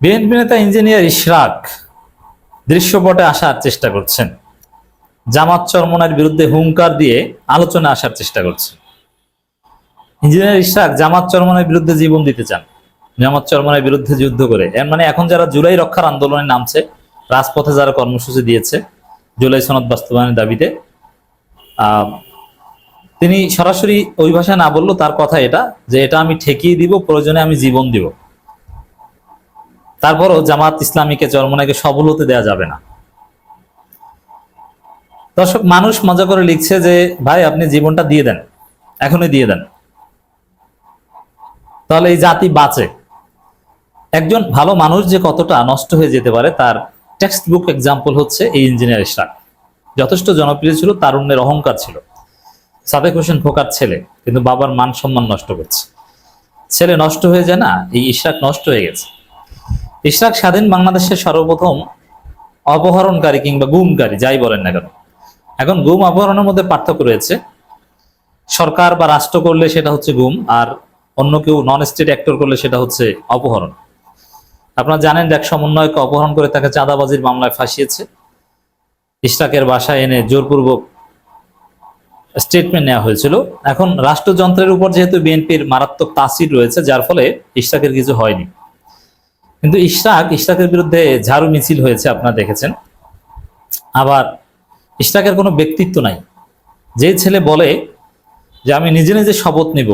BNP নেতা engineer Ishraq দৃশ্যপটে আসার চেষ্টা করছেন। জামাত চরমনার বিরুদ্ধে হুঙ্কার দিয়ে আলোচনা আসার চেষ্টা করছে ইঞ্জিনিয়ার ইশরাক জামাত চরমনের বিরুদ্ধে জীবন দিতে চান। জামাত চরমনের বিরুদ্ধে যুদ্ধ করে। এর মানে এখন যারা জুলাই রক্ষার আন্দোলনে নামছে, রাজপথে যারা কর্মসূচি দিয়েছে, জুলাই সনদ বাস্তবায়নের দাবিতে তিনি সরাসরি ওই ভাষায় না বলল তার কথা এটা যে এটা আমি ঠেকিয়ে দিব, প্রয়োজনে আমি জীবন দিব। তারপরও জামাত ইসলামীকে চরমনাকে সবল হতে দেওয়া যাবে না। দর্শক, মানুষ মজা করে লিখছে যে, ভাই, আপনি জীবনটা দিয়ে দেন। এখনই দিয়ে দেন। তাহলে এই জাতি বাঁচে। একজন ভালো মানুষ যে কতটা নষ্ট হয়ে যেতে পারে, তার টেক্সট বুক এক্সাম্পল হচ্ছে এই ইঞ্জিনিয়ার ইশরাক। যথেষ্ট জনপ্রিয় ছিল তার তারুণ্যের অহংকার ছিল। সাদেক হোসেন খোকার ছেলে, কিন্তু বাবার মান সম্মান নষ্ট করছে। ছেলে নষ্ট হয়ে যায় না, এই ইশরাক নষ্ট হয়ে গেছে। ইশরাক স্বাধীন বাংলাদেশের সর্বপ্রথম অপহরণকারী কিংবা গুমকারী, যাই বলেন না কেন। এখন গুম অপহরণের মধ্যে পার্থক্য রয়েছে। সরকার বা রাষ্ট্র করলে সেটা হচ্ছে গুম, আর অন্য কেউ নন স্টেট অ্যাক্টর করলে সেটা হচ্ছে অপহরণ। আপনারা জানেন এক সমন্বয়কে অপহরণ করে তাকে চাঁদাবাজির মামলায় ফাঁসিয়েছে। ইশরাকের বাসায় এনে জোরপূর্বক স্টেটমেন্ট নেওয়া হয়েছিল। এখন রাষ্ট্রযন্ত্রের উপর যেহেতু বিএনপির মারাত্মক তাসির রয়েছে, যার ফলে ইশরাকের কিছু হয়নি। কিন্তু ইশরাক ইশরাকের বিরুদ্ধে ঝাড়ু মিছিল হয়েছে, আপনারা দেখেছেন। আবার ইশরাকের কোনো ব্যক্তিত্ব নাই। যে ছেলে বলে যে, আমি নিজে নিজে শপথ নিব।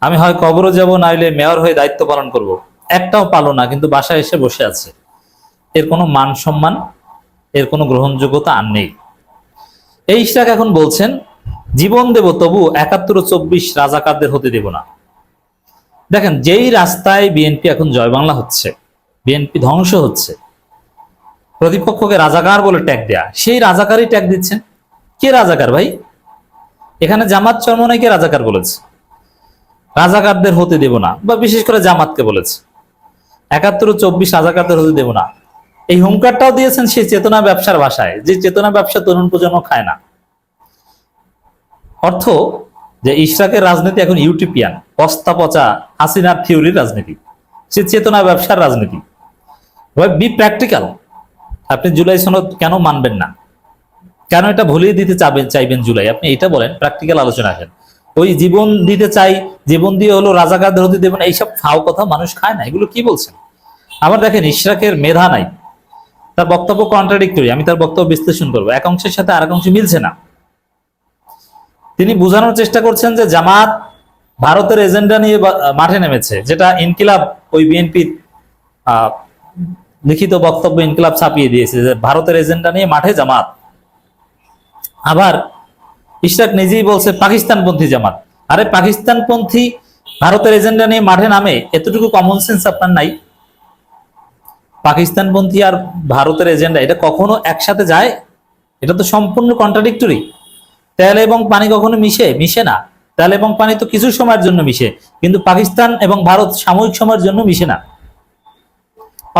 আমি হয় কবরও যাব নাইলে মেয়র হয়ে দায়িত্ব পালন করব। একটাও পালো না, কিন্তু বাসায় এসে বসে আছে। এর কোনো মান সম্মান, এর কোনো গ্রহণযোগ্যতা আর নেই। এই ইশরাক এখন বলছেন, জীবন দেব তবু একাত্তর চব্বিশ রাজাকারদের হতে দেব না। দেখেন, যেই রাস্তায় বিএনপি এখন জয় বাংলা হচ্ছে বিএনপি ধ্বংস হচ্ছে, প্রতিপক্ষকে রাজাকার বলে ট্যাগ দেয়া, সেই রাজাকারই ট্যাগ দিচ্ছেন। কে রাজাকার ভাই? এখানে জামাত চরমনাইকে রাজাকার বলেছে? রাজাকারদের হতে দেব না, বা বিশেষ করে জামাতকে বলেছে। একাত্তর চব্বিশ রাজাকারদের হতে দেব না। এই হুঙ্কারটাও দিয়েছেন সেই চেতনা ব্যবসার ভাষায় যে চেতনা ব্যবসা তরুণ প্রজন্ম খায় না। অর্থ যে ইশরাকের রাজনীতি এখন ইউটিপিয়ান পস্তা পচা হাসিনার থিওরির রাজনীতি সে চেতনা ব্যবসার রাজনীতি। বি প্র্যাকটিক্যাল আপনি জুলাই সনদ কেন মানবেন না? কেন এটা ভুলিয়ে দিতে চাবেন, চাইবেন জুলাই? আপনি এটা বলেন প্র্যাকটিক্যাল আলোচনা আসেন। ওই জীবন দিতে চাই, জীবন দিয়ে হলো রাজাকারদের হতে দেবেন এইসব ফাও কথা মানুষ খায় না, এগুলো কি বলছেন? আবার দেখেন, ইশরাকের মেধা নাই। তার বক্তব্য কন্ট্রাডিক্টরি আমি তার বক্তব্য বিশ্লেষণ করব। এক অংশের সাথে আরেক অংশ মিলছে না। তিনি বোঝানোর চেষ্টা করছেন যে জামাত ভারতের এজেন্ডা নিয়ে মাঠে নেমেছে, যেটা ইনকিলাব ওই বিএনপির লিখিত বক্তব্য ইনকিলাব ছাপিয়ে দিয়েছে যে ভারতের এজেন্ডা নিয়ে মাঠে জামাত। আবার ইশরাক নিজেই বলছে পাকিস্তানপন্থী জামাত। আরে পাকিস্তানপন্থী ভারতের এজেন্ডা নিয়ে মাঠে নামে, এতটুকু কমন সেন্স আপনার নাই। পাকিস্তানপন্থী আর ভারতের এজেন্ডা, এটা কখনো একসাথে যায়? এটা তো সম্পূর্ণ কন্ট্রাডিক্টরি তেল এবং পানি কখনো মিশে? মিশে না। তেল এবং পানি তো কিছু সময়ের জন্য মিশে, কিন্তু পাকিস্তান এবং ভারত সাময়িক সময়ের জন্য মিশে না।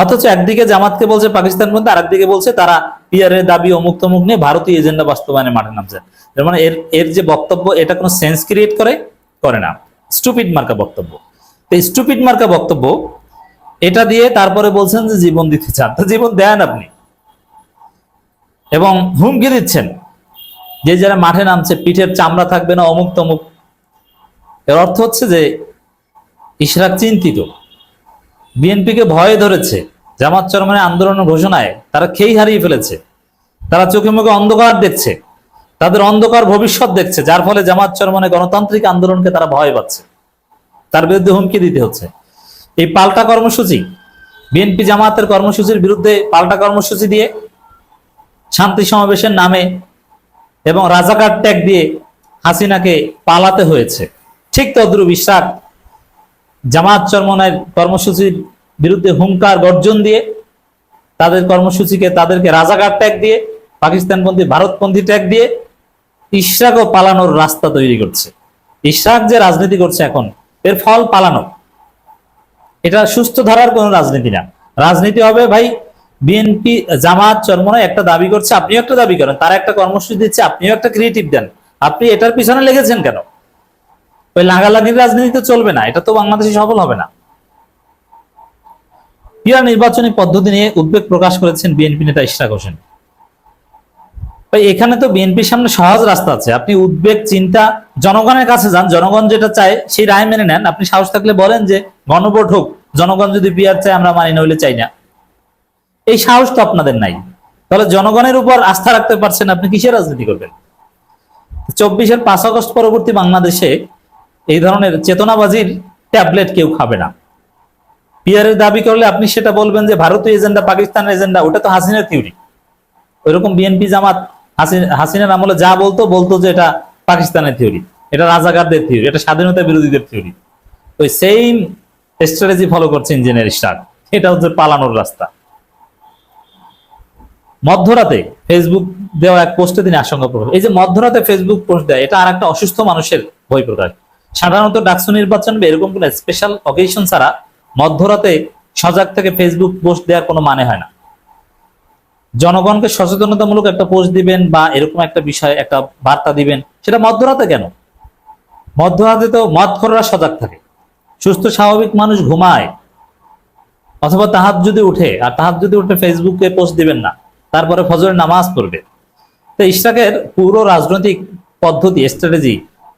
অথচ একদিকে জামাতকে বলছে পাকিস্তান বন্ধু আর একদিকে বলছে তারা পিয়ারের দাবি অমুক তমুক নিয়ে ভারতীয় এজেন্ডা বাস্তবায়নে মাঠে নামছেন এর মানে এর এর যে বক্তব্য, এটা কোনো সেন্স ক্রিয়েট করে করে না। স্টুপিড মার্কা বক্তব্য। তো স্টুপিড মার্কা বক্তব্য, এটা দিয়ে তারপরে বলছেন যে জীবন দিতে চান। তো জীবন দেন আপনি। এবং হুমকি দিচ্ছেন। যে যারা মাঠে নামছে, পিঠের চামড়া থাকবে না, অমুক তমুক। এর অর্থ হচ্ছে যে, ইশরাক চিন্তিত। বিএনপিকে ভয়ে ধরেছে, জামাত চরমানের আন্দোলনের ঘোষণায়। তারা খেই হারিয়ে ফেলেছে। তারা চোখে মুখে অন্ধকার দেখছে। তাদের অন্ধকার ভবিষ্যৎ দেখছে, যার ফলে জামাত চরমানের গণতান্ত্রিক আন্দোলনকে তারা ভয় পাচ্ছে। তার বিরুদ্ধে হুমকি দিতে হচ্ছে। এই পাল্টা কর্মসূচি, বিএনপি জামাতের কর্মসূচির বিরুদ্ধে পাল্টা কর্মসূচি দিয়ে শান্তি সমাবেশের নামে এবং রাজাকার ট্যাগ দিয়ে হাসিনাকে পালাতে হয়েছে। ঠিক তদ্রুপ ইশরাক জামাত চরমনের কর্মসূচির বিরুদ্ধে হুঙ্কার গর্জন দিয়ে তাদের কর্মসূচিকে, তাদেরকে রাজাকার ট্যাগ দিয়ে, পাকিস্তানপন্থী, ভারতপন্থী ট্যাগ দিয়ে ইশরাকও পালানোর রাস্তা তৈরি করছে। ইশরাক যে রাজনীতি করছে এখন, এর ফল পালানো। এটা সুস্থ ধারার কোনো রাজনীতি না। রাজনীতি হবে, ভাই বিএনপি জামাত চরমনায় একটা দাবি করছে, আপনিও একটা দাবি করেন, তারা একটা কর্মসূচি দিচ্ছে, আপনিও একটা ক্রিয়েটিভ দেন। আপনি এটার পিছনে লেগেছেন কেন? ওই লাগালাগির রাজনীতি তো চলবে না, এটা তো বাংলাদেশে সফল হবে না। পিয়ার নির্বাচনী পদ্ধতি নিয়ে উদ্বেগ প্রকাশ করেছেন বিএনপি নেতা ইশরাক হোসেন। এখানে তো বিএনপির সামনে সহজ রাস্তা আছে। আপনি উদ্বেগ, চিন্তা, জনগণের কাছে যান, জনগণ যেটা চায় সেই রায় মেনে নেন। আপনি সাহস থাকলে বলেন যে গণভোট হোক, জনগণ যদি পিয়ার চায়, আমরা মানি নইলে চাই না। এই সাহস তো আপনাদের নাই। তাহলে জনগণের উপর আস্থা রাখতে পারছেন আপনি, কিসের রাজনীতি করবেন? চব্বিশের পাঁচ আগস্ট পরবর্তী বাংলাদেশে এই ধরনের চেতনাবাজির ট্যাবলেট কেউ খাবে না। পিয়ারের দাবি করলে আপনি সেটা বলবেন যে ভারতীয় এজেন্ডা, পাকিস্তানের এজেন্ডা, ওটা তো হাসিনার থিওরি ওইরকম বিএনপি জামাত হাসিন- হাসিনার আমলে যা বলতো বলতো যে এটা পাকিস্তানের থিওরি এটা রাজাকারদের থিওরি এটা স্বাধীনতা বিরোধীদের থিওরি ওই সেম স্ট্র্যাটেজি ফলো করছে ইঞ্জিনিয়ার স্টার এটা হচ্ছে পালানোর রাস্তা। মধ্যরাতে ফেসবুক দেওয়া এক পোস্টে তিনি আশঙ্কা প্রকাশ এই যে মধ্যরাতে ফেসবুক পোস্ট দেয়, এটা আর একটা অসুস্থ মানুষের ভয় প্রকাশ। সাধারণত ডাকসু নির্বাচন বা এরকম কোনো স্পেশাল অকেশন ছাড়া মধ্যরাতে সজাগ থেকে ফেসবুক পোস্ট দেওয়ার কোনো মানে হয় না। জনগণকে সচেতনতামূলক একটা পোস্ট দিবেন বা এরকম একটা বিষয় একটা বার্তা দিবেন, সেটা মধ্যরাতে কেন? মধ্যরাতে তো মদখররা সজাগ থাকে। সুস্থ, স্বাভাবিক মানুষ ঘুমায়, অথবা তাহার যদি উঠে, আর তাহার যদি উঠে ফেসবুকে পোস্ট দিবেন না। তারপরে ফজরের নামাজ পড়বে। তো ইশরাকের পুরো রাজনৈতিক পদ্ধতি স্ট্র্যাটেজি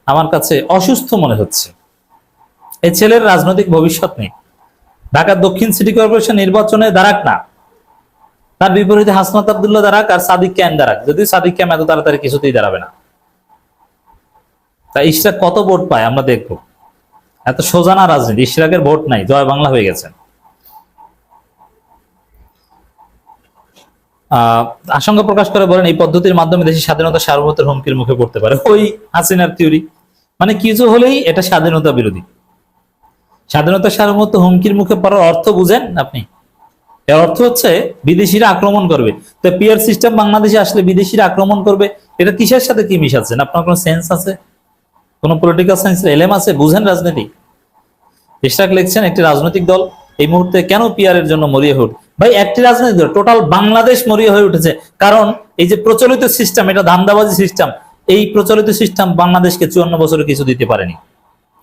আমার কাছে অসুস্থ মনে হচ্ছে। এই ছেলের রাজনৈতিক ভবিষ্যৎ নেই। ঢাকার দক্ষিণ সিটি কর্পোরেশন নির্বাচনে দাঁড়াক না। তার বিপরীতে হাসনাত আবদুল্লাহ দাঁড়াক আর সাদিক ক্যাম দাঁড়াক। যদিও সাদিক ক্যাম এত তাড়াতাড়ি কিছুতেই দাঁড়াবে না। তা ইশরাক কত ভোট পায় আমরা দেখব। এত সোজা না রাজনীতি। ইশরাকের ভোট নাই, জয় বাংলা হয়ে গেছে। আশঙ্কা প্রকাশ করে বলেন এই পদ্ধতির মাধ্যমে দেশের স্বাধীনতা সার্বভৌমত্বের হুমকির মুখে পড়তে পারে। ওই হাসিনার থিওরি মানে কিছু হলেই এটা স্বাধীনতা বিরোধী। স্বাধীনতা সার্বভৌমত্ব হুমকির মুখে পড়ার অর্থ বুঝেন আপনি? এর অর্থ হচ্ছে বিদেশিরা আক্রমণ করবে। তো পিয়ার সিস্টেম বাংলাদেশে আসলে বিদেশিরা আক্রমণ করবে, এটা কিসের সাথে কি মিশাচ্ছেন আপনার কোনো সেন্স আছে? কোনো পলিটিক্যাল সায়েন্সের এলেম আছে? বুঝেন রাজনীতি। ইশরাক লিখছেন, একটি রাজনৈতিক দল এই মুহূর্তে কেন পিয়ারের জন্য মরিয়া উঠে ভাই, একটি রাজনৈতিক দল টোটাল বাংলাদেশ মরিয়া হয়ে উঠেছে। কারণ এই যে প্রচলিত সিস্টেম এটা ধান্দাবাজি সিস্টেম এই প্রচলিত সিস্টেম বাংলাদেশকে চুয়ান্ন বছরে কিছু দিতে পারেনি।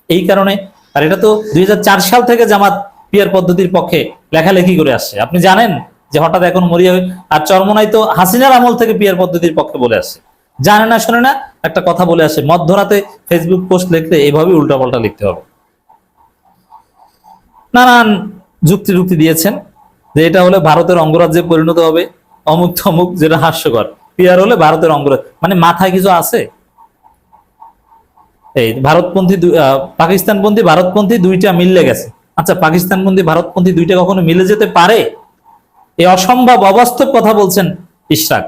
এই কারণে, আর এটা তো দুই হাজার চার সাল থেকে জামাত পিয়ার পদ্ধতির পক্ষে লেখালেখি করে আসছে। আপনি জানেন যে হঠাৎ এখন মরিয়া আর চরমনাই তো হাসিনার আমল থেকে পিয়ার পদ্ধতির পক্ষে বলে আসছে। জানে না, শোনে না, একটা কথা বলে আসে, মধ্যরাতে ফেসবুক পোস্ট লিখলে এইভাবে উল্টাপাল্টা লিখতে হবে। নানান যুক্তি যুক্তি দিয়েছেন। যে এটা হলে ভারতের অঙ্গরাজ্যে পরিণত হবে, অমুক তমুক, যেটা হাস্যকর। পিয়ার হলে ভারতের অঙ্গরাজ্য। মানে মাথায় কিছু আছে? এই ভারতপন্থী পাকিস্তানপন্থী, ভারতপন্থী দুইটা মিললে গেছে। আচ্ছা পাকিস্তানপন্থী, ভারতপন্থী দুইটা কখনো মিলে যেতে পারে? এই অসম্ভব অবাস্তব কথা বলছেন ইশরাক।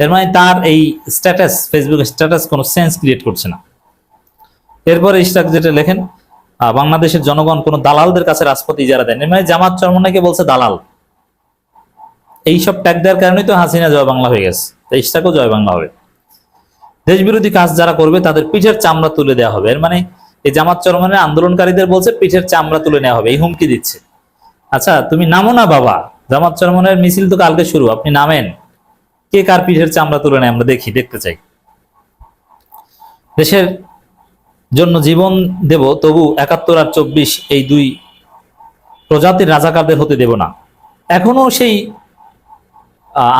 এর মানে তার এই স্ট্যাটাস ফেসবুক স্ট্যাটাস কোনো সেন্স ক্রিয়েট করছে না। এরপরে ইশরাক যেটা লেখেন বাংলাদেশের জনগণ কোন দালালদের কাছে রাজপথ ইজারা দেন মানে জামাত চরমনাকে বলছে দালাল। এইসব ট্যাগ দেওয়ার কারণেই তো হাসিনা জয় বাংলা হয়ে গেছে। তো ইশরাকও জয় বাংলা হবে। দেশ বিরোধী কাজ যারা করবে, তাদের পিঠের চামড়া তুলে দেওয়া হবে। এর মানে এই জামাত চরমনের আন্দোলনকারীদের বলছে, পিঠের চামড়া তুলে নেওয়া হবে। এই হুমকি দিচ্ছে। আচ্ছা তুমি নামো না বাবা। জামাত চরমনের মিছিল তো কালকে শুরু। আপনি নামেন। কে কার পিঠের চামড়া তুলে নেয় আমরা দেখি, দেখতে চাই। দেশের জন্য জীবন দেব, তবু একাত্তর আর চব্বিশ এই দুই প্রজাতির রাজাকারদের হতে দেব না। এখনও সেই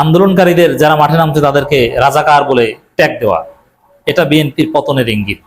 আন্দোলনকারীদের যারা মাঠে নামছে তাদেরকে রাজাকার বলে ট্যাগ দেওয়া। এটা বিএনপির পতনের ইঙ্গিত।